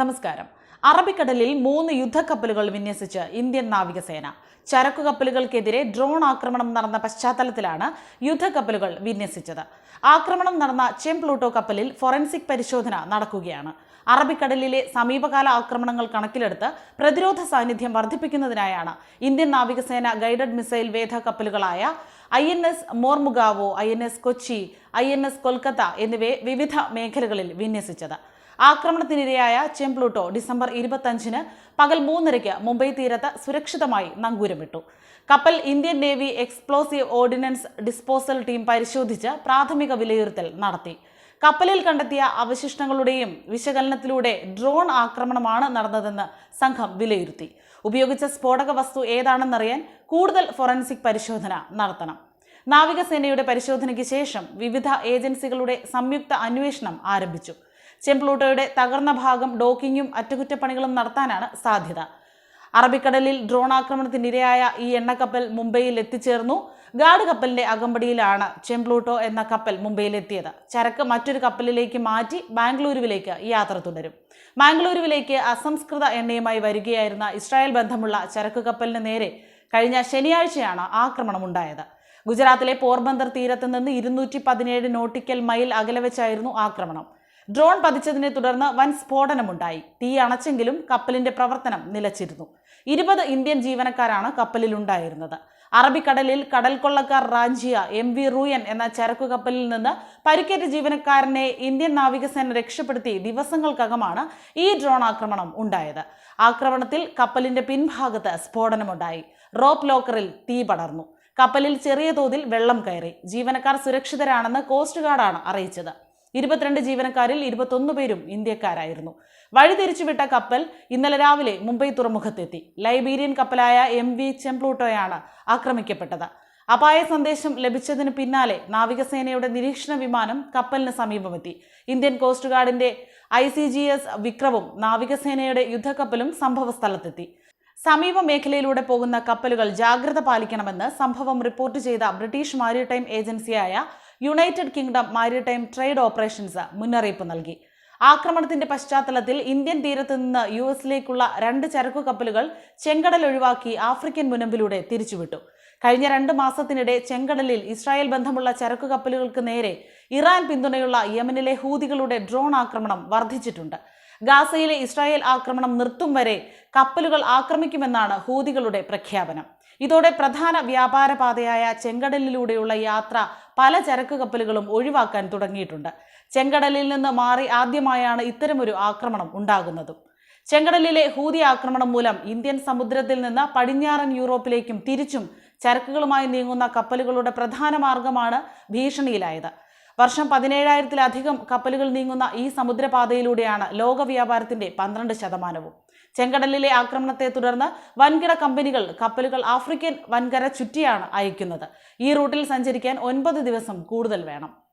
നമസ്കാരം. അറബിക്കടലിൽ മൂന്ന് യുദ്ധക്കപ്പലുകൾ വിന്യസിച്ച് ഇന്ത്യൻ നാവികസേന. ചരക്കു കപ്പലുകൾക്കെതിരെ ഡ്രോൺ ആക്രമണം നടന്ന പശ്ചാത്തലത്തിലാണ് യുദ്ധക്കപ്പലുകൾ വിന്യസിച്ചത്. ആക്രമണം നടന്ന ചെംപ്ലൂട്ടോ കപ്പലിൽ ഫോറൻസിക് പരിശോധന നടക്കുകയാണ്. അറബിക്കടലിലെ സമീപകാല ആക്രമണങ്ങൾ കണക്കിലെടുത്ത് പ്രതിരോധ സാന്നിധ്യം വർദ്ധിപ്പിക്കുന്നതിനായാണ് ഇന്ത്യൻ നാവികസേന ഗൈഡഡ് മിസൈൽ വേധ കപ്പലുകളായ I N S Mormugao I N S Kochi I N S Kolkata എന്നിവയെ വിവിധ മേഖലകളിൽ വിന്യസിച്ചത്. ആക്രമണത്തിനിരയായ ചെംപ്ലൂട്ടോ ഡിസംബർ ഇരുപത്തഞ്ചിന് പകൽ മൂന്നരയ്ക്ക് മുംബൈ തീരത്ത് സുരക്ഷിതമായി നങ്കൂരമിട്ടു. കപ്പൽ Indian navy explosive ordnance disposal team പരിശോധിച്ച് പ്രാഥമിക വിലയിരുത്തൽ നടത്തി. കപ്പലിൽ കണ്ടെത്തിയ അവശിഷ്ടങ്ങളുടെയും വിശകലനത്തിലൂടെ ഡ്രോൺ ആക്രമണമാണ് നടന്നതെന്ന് സംഘം വിലയിരുത്തി. ഉപയോഗിച്ച സ്ഫോടക വസ്തു ഏതാണെന്നറിയാൻ കൂടുതൽ ഫോറൻസിക് പരിശോധന നടത്തണം. നാവികസേനയുടെ പരിശോധനയ്ക്ക് ശേഷം വിവിധ ഏജൻസികളുടെ സംയുക്ത അന്വേഷണം ആരംഭിച്ചു. ചെംപ്ലൂട്ടോയുടെ തകർന്ന ഭാഗം ഡോക്കിങ്ങും അറ്റകുറ്റപ്പണികളും നടത്താനാണ് സാധ്യത. അറബിക്കടലിൽ ഡ്രോൺ ആക്രമണത്തിനിരയായ ഈ എണ്ണക്കപ്പൽ മുംബൈയിൽ എത്തിച്ചേർന്നു. ഗാർഡ് കപ്പലിന്റെ അകമ്പടിയിലാണ് ചെംപ്ലൂട്ടോ എന്ന കപ്പൽ മുംബൈയിൽ എത്തിയത് ചരക്ക് മറ്റൊരു കപ്പലിലേക്ക് മാറ്റി ബാംഗ്ലൂരുവിലേക്ക് യാത്ര തുടരും. ബാംഗ്ലൂരുവിലേക്ക് അസംസ്കൃത എണ്ണയുമായി വരികയായിരുന്ന ഇസ്രായേൽ ബന്ധമുള്ള ചരക്ക് കപ്പലിന് നേരെ കഴിഞ്ഞ ശനിയാഴ്ചയാണ് ആക്രമണം ഉണ്ടായത് ഗുജറാത്തിലെ പോർബന്ദർ തീരത്ത് നിന്ന് ഇരുന്നൂറ്റി പതിനേഴ് നോട്ടിക്കൽ മൈൽ അകലെ വെച്ചായിരുന്നു ആക്രമണം. ഡ്രോൺ പതിച്ചതിനെ തുടർന്ന് വൻ സ്ഫോടനമുണ്ടായി. തീ അണച്ചെങ്കിലും കപ്പലിന്റെ പ്രവർത്തനം നിലച്ചിരുന്നു. ഇരുപത് ഇന്ത്യൻ ജീവനക്കാരാണ് കപ്പലിൽ ഉണ്ടായിരുന്നത് അറബിക്കടലിൽ കടൽ കൊള്ളക്കാർ റാഞ്ചിയ എം വി റൂയൻ എന്ന ചരക്കു കപ്പലിൽ നിന്ന് പരിക്കേറ്റ ജീവനക്കാരനെ ഇന്ത്യൻ നാവികസേന രക്ഷപ്പെടുത്തി ദിവസങ്ങൾക്കകമാണ് ഈ ഡ്രോൺ ആക്രമണം ഉണ്ടായത്. ആക്രമണത്തിൽ കപ്പലിന്റെ പിൻഭാഗത്ത് സ്ഫോടനമുണ്ടായി. റോപ്പ് ലോക്കറിൽ തീ പടർന്നു. കപ്പലിൽ ചെറിയ തോതിൽ വെള്ളം കയറി. ജീവനക്കാർ സുരക്ഷിതരാണെന്ന് കോസ്റ്റ് ഗാർഡാണ് അറിയിച്ചത്. ഇരുപത്തിരണ്ട് ജീവനക്കാരിൽ ഇരുപത്തൊന്ന് പേരും ഇന്ത്യക്കാരായിരുന്നു. വഴിതിരിച്ചുവിട്ട കപ്പൽ ഇന്നലെ രാവിലെ മുംബൈ തുറമുഖത്തെത്തി. ലൈബീരിയൻ കപ്പലായ എം വി ചെംപ്ലൂട്ടോയാണ് ആക്രമിക്കപ്പെട്ടത്. അപായ സന്ദേശം ലഭിച്ചതിന് പിന്നാലെ നാവികസേനയുടെ നിരീക്ഷണ വിമാനം കപ്പലിന് സമീപമെത്തി. ഇന്ത്യൻ കോസ്റ്റ് ഗാർഡിന്റെ ഐ സി ജി എസ് വിക്രവും നാവികസേനയുടെ യുദ്ധക്കപ്പലും സംഭവസ്ഥലത്തെത്തി. സമീപ മേഖലയിലൂടെ പോകുന്ന കപ്പലുകൾ ജാഗ്രത പാലിക്കണമെന്ന് സംഭവം റിപ്പോർട്ട് ചെയ്ത ബ്രിട്ടീഷ് മാരിടൈം ഏജൻസിയായ United Kingdom maritime trade operations മുന്നറിയിപ്പ് നൽകി. ആക്രമണത്തിന്റെ പശ്ചാത്തലത്തിൽ ഇന്ത്യൻ തീരത്ത് നിന്ന് യു എസിലേക്കുള്ള രണ്ട് ചരക്കു കപ്പലുകൾ ചെങ്കടൽ ഒഴിവാക്കി ആഫ്രിക്കൻ മുനമ്പിലൂടെ തിരിച്ചുവിട്ടു. കഴിഞ്ഞ രണ്ട് മാസത്തിനിടെ ചെങ്കടലിൽ ഇസ്രായേൽ ബന്ധമുള്ള ചരക്കു കപ്പലുകൾക്ക് നേരെ ഇറാൻ പിന്തുണയുള്ള യമനിലെ ഹൂതികളുടെ ഡ്രോൺ ആക്രമണം വർദ്ധിച്ചിട്ടുണ്ട്. ഗാസയിലെ ഇസ്രായേൽ ആക്രമണം നിർത്തും വരെ കപ്പലുകൾ ആക്രമിക്കുമെന്നാണ് ഹൂതികളുടെ പ്രഖ്യാപനം. ഇതോടെ പ്രധാന വ്യാപാര പാതയായ ചെങ്കടലിലൂടെയുള്ള യാത്ര പല ചരക്ക് കപ്പലുകളും ഒഴിവാക്കാൻ തുടങ്ങിയിട്ടുണ്ട്. ചെങ്കടലിൽ നിന്ന് മാറി ആദ്യമായാണ് ഇത്തരമൊരു ആക്രമണം ഉണ്ടാകുന്നതും. ചെങ്കടലിലെ ഹൂതി ആക്രമണം മൂലം ഇന്ത്യൻ സമുദ്രത്തിൽ നിന്ന് പടിഞ്ഞാറൻ യൂറോപ്പിലേക്കും തിരിച്ചും ചരക്കുകളുമായി നീങ്ങുന്ന കപ്പലുകളുടെ പ്രധാന മാർഗമാണ് ഭീഷണിയിലായത്. വർഷം പതിനേഴായിരത്തിലധികം കപ്പലുകൾ നീങ്ങുന്ന ഈ സമുദ്രപാതയിലൂടെയാണ് ലോക വ്യാപാരത്തിന്റെ പന്ത്രണ്ട് ശതമാനവും. ചെങ്കടലിലെ ആക്രമണത്തെ തുടർന്ന് വൻകിട കമ്പനികൾ കപ്പലുകൾ ആഫ്രിക്കൻ വൻകര ചുറ്റിയാണ് അയക്കുന്നത്. ഈ റൂട്ടിൽ സഞ്ചരിക്കാൻ ഒൻപത് ദിവസം കൂടുതൽ വേണം.